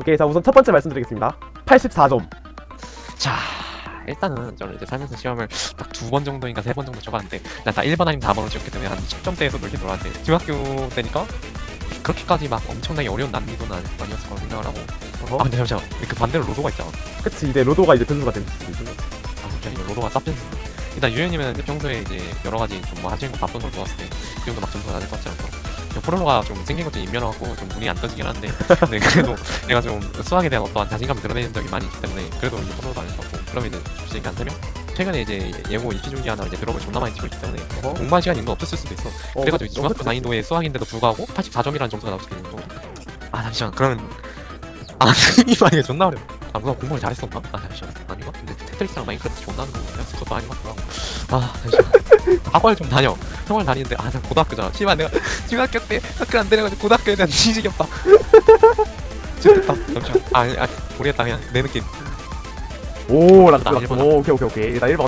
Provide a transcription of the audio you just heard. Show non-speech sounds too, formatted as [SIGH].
오케이 자 우선 첫 번째 말씀드리겠습니다. 84점. 자 일단은 저는 이제 살면서 시험을 딱 두 번 정도인가 세 번 정도 쳐봤는데 난 다 1번 아니면 4번을 찍었기 때문에 한 10점대에서 놀긴 놀았는데 중학교 때니까 그렇게까지 막 엄청나게 어려운 난이도는 아니- 아니었을 거라고 생각을 하고. 아 근데 잠시만. 그 반대로 로도가 있잖아. 그치 이제 로도가 이제 변수가 거지. 아 진짜 이거 로도가 쌉변수. 일단 유현님은 평소에 이제 여러 가지 좀뭐 하시는 거 바쁜 걸 보았을 때 그 정도 막 점수가 낮을 것 같지 않고 포로로가 좀 생긴 것좀 인면하고 좀 눈이 안 떠지긴 한데 근데 그래도 [LAUGHS] 내가 좀 수학에 대한 어떠한 자신감을 드러내는 적이 많이 있기 때문에 그래도 이제 아닐 것 같고 그러면 이제 한 3명? 최근에 이제 예고 입시 중기 하나 이제 들어오고 존나 많이 치고 있기 때문에 어허. 공부할 시간이 있는 없었을 수도 있어. 어, 그래가지고 그- 중학교 어, 난이도의 수학인데도 불구하고 84점이라는 점수가 나올 수도 있는 거고 아 잠시만. 그러면 아 [LAUGHS] 이 말이 존나 어려워. 아 누가 공부를 잘했었나? 아 잠시만. 아닌가? 근데 테트리스랑 마인크래프트 존나 하는 거 그것도 아닌 것 같더라고. 아 잠시만. 학원을 좀 다녀 학원을 다니는데 아나 고등학교잖아. 씨발 내가 [LAUGHS] 중학교 때 학교 안 다녀가지고 고등학교에 대한 지식이 없다. 좋겠다. 잠시만. 아, 아니, 아니 모르겠다 그냥 내 느낌. 오나 라스 일본 오 오케이 오케이 오케이. 나 1번